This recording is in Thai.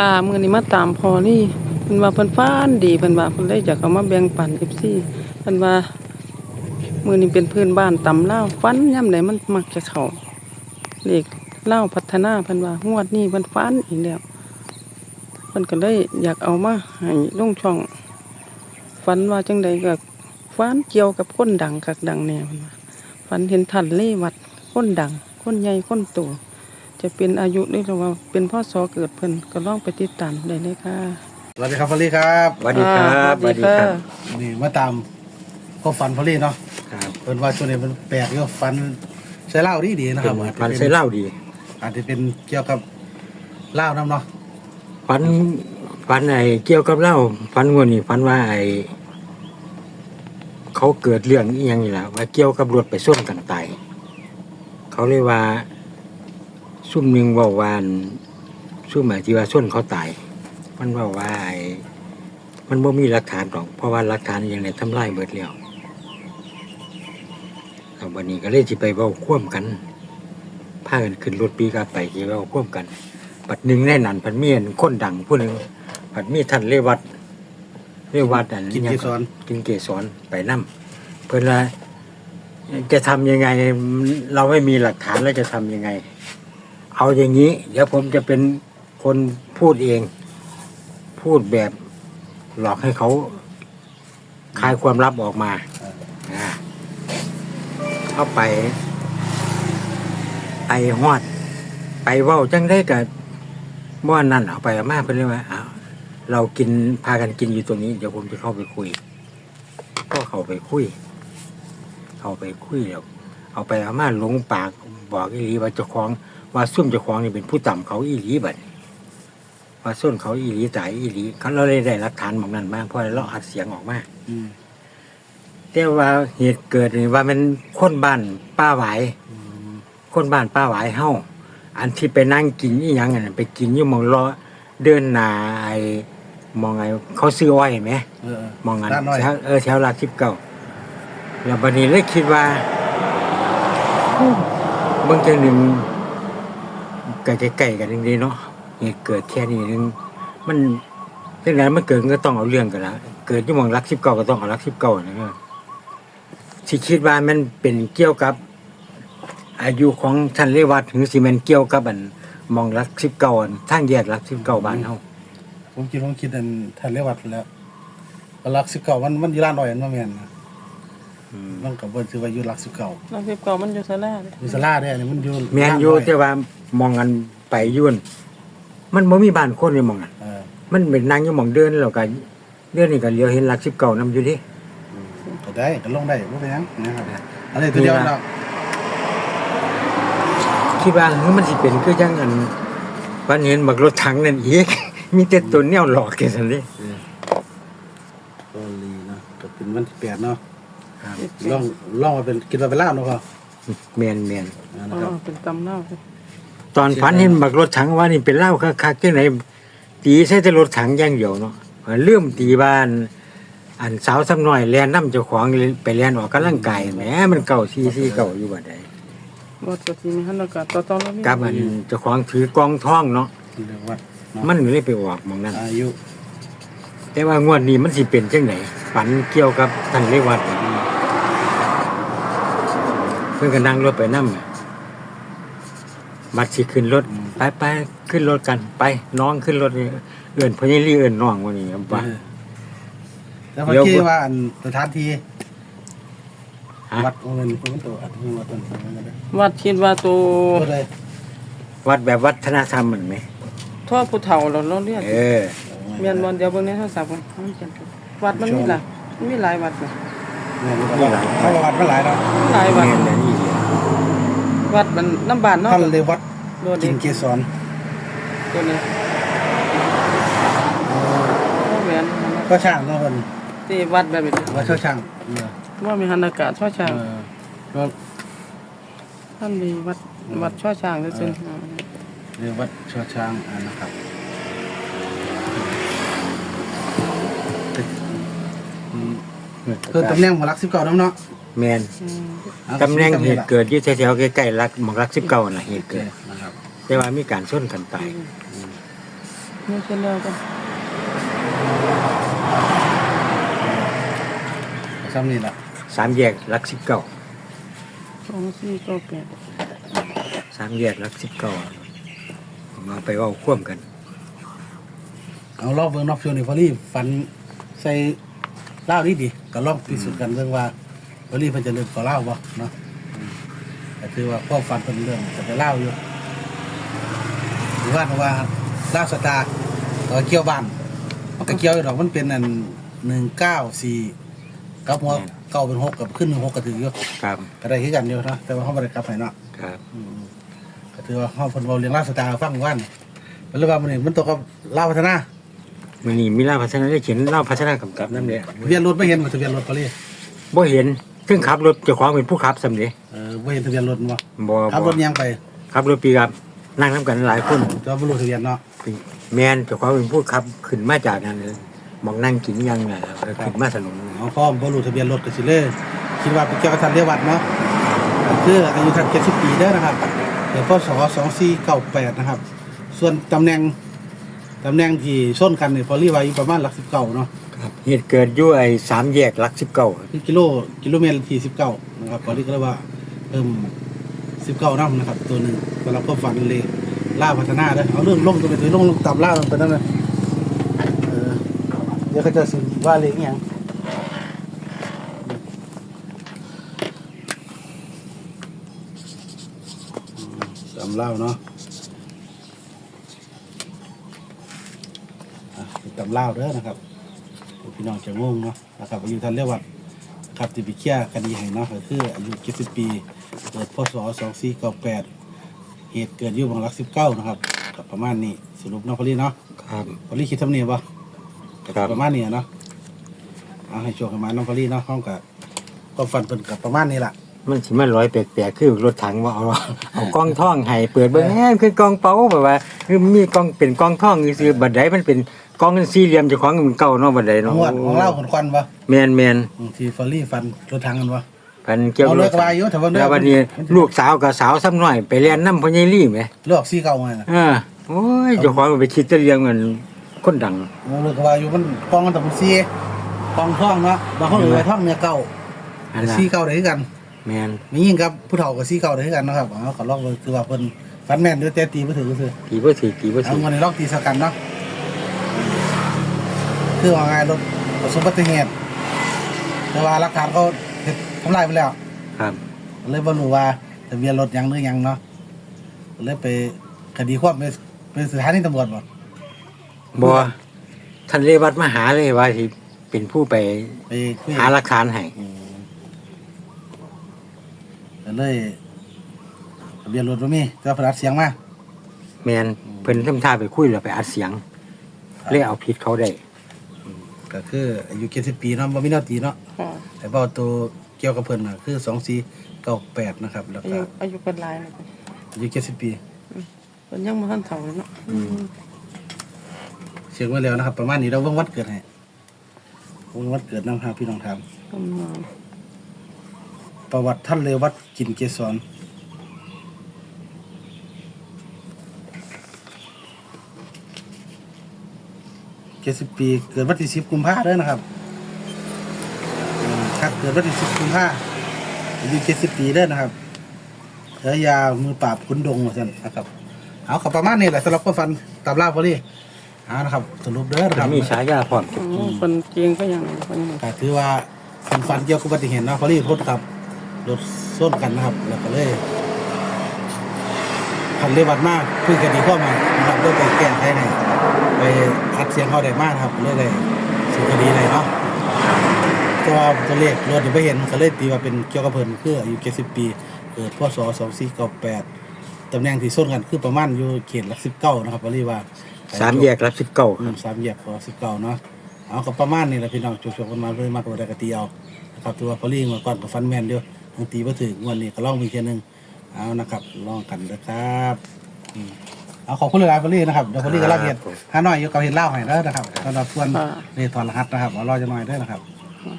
ค่ะมื้อนี้มาตามพอนี่เพิ่นว่าเพิ่นฟ้านดีเพิ่นว่าเพิ่นเลยอยากเอามาแบ่งปัน FC เพิ่นว่ามื้อนี้เป็นเพื่อนบ้านตำเล่าฟันยามใดมันมักจะเขาเลขลาพัฒนาเพิ่นว่างวดนี้เพิ่นฟันอีกแล้วเพิ่นก็เลยอยากเอามาให้ลงช่องฝันว่าจังใดก็ฟันเกี่ยวกับคนดังคักดังแน่เนว่าฝันเห็นท่านเลวัดคนดังคนใหญ่คนโต จะเป็นอายุหรือว่าเป็นพ่อสอเกิดเพิ่นก็ลองไปติดตามได้เลยค่ะ สวัสดีครับพอลลี่ครับสวัสดีครับสวัสดีค่ะนี่มาตามก็ฟันพอลลี่เนาะครับเพิ่นว่าช่วงนี้มันแปลกอยู่ฟันใช้เหล้าดีดีๆนะครับเป็นอาจจะฟันเป็นใส่เหล้าดี อาจจะเป็นเกี่ยวกับเหล้าน้ำเนาะฟันฟันไอ้เกี่ยวกับเหล้าฟันงวดนี่ฟันว่าไอ้เขาเกิดเรื่องอีหยังนี่แหละว่าเกี่ยวกับรถไปส้นกันตายเขาเรียกว่า ซุ่มหนึ่งเว่าวานซุ่มหมายที่ว่าส้นเขาตาย มันเว่าว่าไอ้มันบ่มีหลักฐานหรอกเพราะว่าหลักฐานยังในทำลายเบิดแล้วเอาวันนี้ก็เลยสิไปเว้าคว่มกันพากันขึ้นรถปีกาไปสิเว้าคว่มกันปัดหนึ่งแน่นันปัดเมียนคนดังผู้หนึ่งปัดมีท่านเรวัดเรวัดอันกินกีสอนกินเกสรไปนั่เพื่อนละจะทำยังไง เราไม่มีหลักฐานแล้วจะทำยังไง เอาอย่างนี้ เดี๋ยวผมจะเป็นคนพูดเอง พูดแบบหลอกให้เขาคลายความลับออกมาอ่าเข้าไป ไปฮอด ไปเว้าจังได้กับเมื่อนั่นเอาไปเอามเพื่อนเลยว่าเรากินพากันกินอยู่ตรงนี้ เดี๋ยวผมจะเข้าไปคุย ก็เข้าไปคุย เข้าไปคุยแล้วเอาไปเอามาหลงปากบอกอีหลีว่าเจ้าของ ว่าซุ่มเจ้าของนี่เป็นผู้ต่ำเขาอีหลีบัดนี้ว่าส้นเขาอีหลีตายอีหลีเขาเราเลยได้หลักฐานของนั้นมากเพราะเราอัดเสียงออกมาอืมแต่ว่าเหตุเกิดนี่ว่ามันคนบ้านป้าไหวายอืมคนบ้านป้าหวายเฮาอันที่ไปนั่งกินอีหยังอันนั้นไปกินอยู่หมองรอเดินหนาไอ้มองไอ้เขาซื้ออ้อยไหมเออมองอันด้านน้อยแถวเออแถวหลักสิบเก้าแล้วบัดนี้เลยคิดว่าเบิ่งจังหนึ่ง ใกล้ๆกันนึงดีเนาะเหตุเกิดแค่นี้นึงมันจังไดมันเกิดก็ต้องเอาเรื่องกันละเกิดอยู่มองหลักสิบเก้าก็ต้องเอาหลักสิบเก้านะเนอะที่คิดว่ามันเป็นเกี่ยวกับ อายุของท่านเรวัดถึงสิแมนเกี่ยวกับอันมองหลักสิบเก้าอันทางแยกหลักสิบเก้าบ้านเฮาผมคิดผมคิดอันทันเรวัดแล้วรักสิบเก่ามันมันยู่ร้านน้อยอันว่าแม่นนะ มมันกับเบิ่นคือว่าอยู่รักสิบเก่าเราเก็บเก่ามันอยู่ซะแล้วเด้อยู่สลาเนี่ยอันนี้มันอยู่แมนอยู่ร้าแต่ว่ามองกันไปอยุ่นมันบ่มีบ้านคนเลยมองกันเออมันเป็นนางอยู่หมองเดินแล้วก็เดินนี่ก็เลี้ยวเห็นหลักสิบเก้านำอยู่ดิก็ได้ก็ลงได้บ่เป็นหยังนะครับอันนี้ตัวเดียวเนาะคิดว่าเฮ้ยมันสิเป็นคือจังอันวันเห็นบักรถถังนั่นอีก มีแต่ตัวแนวหลอกแค่ซั่นเด้ก็ลีเนาะก็เป็นวันที่แปดเนาะ ครับลองลองมาเป็นกินมาเป็นลาบเนาะพ่อแม่นแม่นอ่าอ๋นะอครับเป็นตำเน่าเด้ตอนฝันเห็นบักรถถังว่านี่เป็นเหล้าคักๆจังไหนตีใส่แต่รถถังอย่างเดียวเนาะเลื่อมตีบ้าน อันสาวซ้ำน้อยแล่นน้ำเจ้าของไปแล่นออกกำลังกายแหมมันเก่าซีซีเก่าอยู่บ่ได้บ่ก็สิมีหันอากาศต่อๆแล้วมีกับอันเจ้าของถือกองท่องเนาะที่เรียกว่าเนาะมันเลยไปออกหมองนั้น อายุแต่ว่างวดนี้มันสิเป็นจังไหนฝันเกี่ยวกับท่านเรวัด เพิ่นก็นั่งรถไปนำบัดสิขึ้นรถไปไปขึ้นรถกันไป น้องขึ้นรถนี่เอื่นพญลี่เอื่นน้องวันนี้ว่าเออแล้วพอเดี๋ยวคิดว่าอันสถานที่ฮะวัดโอ้เงินเพิ่นตัวอัดเพิ่นว่าต้นเพิ่นว่าได้วัดคิดว่าตัวก็ได้วัดแบบวัฒนธรรมเหมือนไหมท่อผู้เฒ่าเราเราเรียกเออแม่นบ่เดี๋ยวเบิ่งในโทรศัพท์ก่อนมันเขียนถูกวัดมันมีหลายมันมีหลายวัดนะเนี่ยมันก็เขาวัดมาหลายเนาะหลายวัด แม่นอันนี้วัดมันน้ำบ้านเนาะท่านเลยวัดโดดกิเด็นกเกสรตัวนี้บ่แม่นก็ช่างเนาะเพิ่นที่วัดแบบนี้ว่าเช่าช่างเออว่ามีหันอากาศช่อช้างเออก็ท่านมีวัดวัดช่อช้างซื่อๆเรียกวัดเช่าช่างอันนะครับ คือตำแหน่งหมอลักสิบเก้าน้ำเนาะแมนอืมตำแหน่งเหตุเกิดอยู่แถวๆใกล้ๆรักหมองรักสิบเก้าน่ะเหตุโอเคเกิด นะครับแต่ว่ามีการชนกันตายนี่เช่นเดียวกันซ้ำนี่ล่ะสามแยกหลักสิบเก้าสองสี่เก้าแปดสามแยกหลักสิบเก้ามาไปเว่าคว่ำกันเอาลองเบิ่งเนอกฟิวนี่พอลี่ฟันใส่ เหล้าดีดีก็ลองพิสูจน์กันเรื่องว่าพอลี่เพิ่นจะเริ่มต่อเหล้าบ่เนาะอืมก็คือว่าความฝันเพิ่นเริ่มจะไปเหล้าอยู่หรือว่าว่าเหล้าสตาร์ต่อเกี่ยวบ้านมันก็เกี่ยวอยู่ดอกมันเป็นอันหนึ่งเก้าสี่กับหัวเก้าเป็นหกกับขึ้นหนึ่งหกก็ถืออยู่ครับก็ได้คือกันอยู่เนาะแต่ว่าเขาบ่ได้กลับให้เนาะ ครับอืมก็ถือว่าเขาเพิ่นเว้าเรื่องเหล้าสตาร์ให้ฟังวันมันเลยว่ามันนี่มันตกกับเหล้าพัฒนา มื่อนี้มีเล่าพัฒนาได้เขียนเล่าพัฒนากำกับนั่นเลยทะเบียนรถไม่เห็นบ่ทะเบียนรถพอลี่บ่เห็นซึ่งขับรถเจ้าของเป็นผู้ขับสำเร็จเออบ่เห็นทะเบียนรถบ่บ่ขับรบ่ถยังไปขับรถปีกับนั่งน้ำกันหลายคนแต่ว่าบ่รู้ทะเบียนเนาะแมนเจ้าของเป็นผู้ขับขึ้นมาจากนั้นเลยมองนั่งกินยังไงแล้วก็ขึ้นมาถนนเอาพร้อมบ่รู้ทะเบียนรถก็สิเลยคิดว่าเป็นเกี่ยวกับทันเรียวัดเนาะก็คืออายุทัน70ปีเด้อนะครับเดี๋ยวพศ2498นะครับ ส่วนตำแหน่ง ตำแหน่งที่ชนกันนี่พอลี่ว่าอยู่ประมาณหลัก19เนาะครับเหตุเกิดอยู่ไอ้สามแยกหลักสิบเก้าคือกิโลกิโลเมตรละที่19นะครับพอลี่ก็เลยว่าเพิ่ม19นำนะครับ ตัวหนึงสำหรับความฝันเลยล่าพัฒนาเด้อเอาเรื่องลงตัวไปตัวลงลงตามล่าลงไปนั่นน่ะเออเดี๋ยวเขาจะสิว่าเลขอีหยังตำเล่าเนาะ อะเป็นตำเล่าเด้อนะครับพี่น้องจะงงเนาะนะครับอายุทันเรียกว่าครับที่ไปเคลียร์คดีให้เนาะก็คืออายุ70ปีเกิดพศ2498เหตุเกิดอยู่บางรัก19นะครับกับประมาณนี้สรุปเนาะพอลี่เนาะครับพอลี่คิดทำเนียบป่ะครับประมาณนี้อะเนาะเอาให้โชคกันมาน้องพอลี่เนาะห้องกับก็ฟันเป็นกับประมาณนี้ล่ะมันสิมันร้อยแปลกๆคือรถถังว่าเอาเอากล้องท่องให้เปิดเบิ่งแหมคือกล้องเป๋าแบบว่าคือมีกล้องเป็นกล้องท่องคือบัดใดมันเป็น กล้องสี่เหลี่ยมเจ้าของมันเก่าเนาะบัดใดเนาะงวดของเล่าคนควันป่ะแมนแมนที่ฟอลี่ฟันรถทางกันป่ะพันเกี่ยวเอารเลิถกวายอยู่แต่ว่าเลิแล้วกวันนี้ลูกสาวกับสาวซ้ำน้อยไปเรียนน้ำพ่อใหญ่ลี่ไหมเลิกซี่เก่าไงล่ะเออโอ้ยเจ้าของมันไปคิดแต่เรื่องเงินคนดังเอาเลิกวายอยู่มันกองกันแต่มันซีกองท่องเนาะบางคนเอ่ยท่องเนี่ยเก่าอันนั้นซีเก่าได้คือกันแมนมียิ่งกับผู้เฒ่ากับซีเก่าได้คือกันนะครับเอาขอลองเลยคือว่าเพิ่นฟันแม่นด้วยแต่ตีบ่ถือก็คือกี่บ่ถือกี่บ่เอาถือเงินในลองตีสกันเนาะ คือว่าไงรถประสบอุบัติเหตุแต่ว่าหลักฐานเขาเฮ็ดทำลายไปแล้ว ครับ เลยบ่รู้ว่าทะเบียนรถหยังหรือหยังเนาะเลยไปคดีความไปไปสถานีตำรวจบ่บ่ท่านเรวัดมาหาเลยว่าที่เป็นผู้ไปไปคุยหาหลักฐานให้อืมก็เลยทะเบียนรถบ่มีแต่ว่าเพนอัดเสียงมา แมนเพิ่นทำท่าไปคุยแล้วไปอัดเสียงเลยเอาผิดเขาได้ ก็คืออายุ70ปีเนาะบ่มีแนวตีเนาะค่ะแต่ว่าตัวเกี่ยวกับเพิ่นน่ะคือ2498นะครับ แล้วอาก็ยุอายุเป็นหลายเลยอายุ70ปีเป็นยังมาทันเฒ่าเลยเนาะอืมเช็คไว้แล้วนะครับ ประมาณนี้เราเบิ่งวันเกิดให้เบิ่งวันเกิดนำหาพี่น้องถามทำงานประวัติท่านเลวัตกินเกสร เจ็ดสิบปี เกิดวันที่สิบกุมภาเด้อนะครับอืมครับเกิดวันที่สิบกุมภาอายุเจ็ดสิบปีเด้อนะครับเสือยาวมือปราบขุนดงว่าซั่นนะครับ เอาขับประมาณนี้แหละสำหรับคนฟันตามล่าพอดีเอานะครับ สรุปเด้อนะคมัรันบ มีฉายาพร้อมอ๋อคนเกียงก็ยังคนยังก็ถือว่าเป็นฟันเกี่ยวกับอุบัติเหตุเนาะพอดีรถขับรถส้นกันนะครับ แล้วก็เลยพันเลวัดมากคุยกันดีข้อมานะครับเรื่องไปแก้ไขใน ไปอัดเสียงเขาได้มากครับเลยได้สู่คดีเลยเนาะแต่ว่าตัวเลขรถยังไม่เห็นก็เลยตีว่าเป็นเกี่ยวกับเพิ่นคืออายุ70ปี เกิดพศ2498ตำแหน่งที่ส้นกันคือประมาณอยู่เขตหลัก19นะครับพอดีว่าสามแยกรับสิบเก้าอืมสามแยกพอ19เนาะเอากับประมาณนี้แหละพี่น้องจุกๆกันมาเพื่อมากกว่าได้กตีเอานะครับตัวพอลี่มาก่อนกับฟันแมนเดียวบางตีบ่ถึงวันนี้ก็ลองมีแค่ยหนึงเอานะครับลองกันนะครับอืม เอาขอบคุณหลายๆพอลี่นะครับเดี๋ยวพอลี่ก็รับเห็ดห้าน้อยอยู่กับเห็ดเล่าให้แล้วนะครับสำหรับส่วนค่ะเรียถอนรหัสนะครับเอารอจะหน่อยเด้วยนะครับค่ะ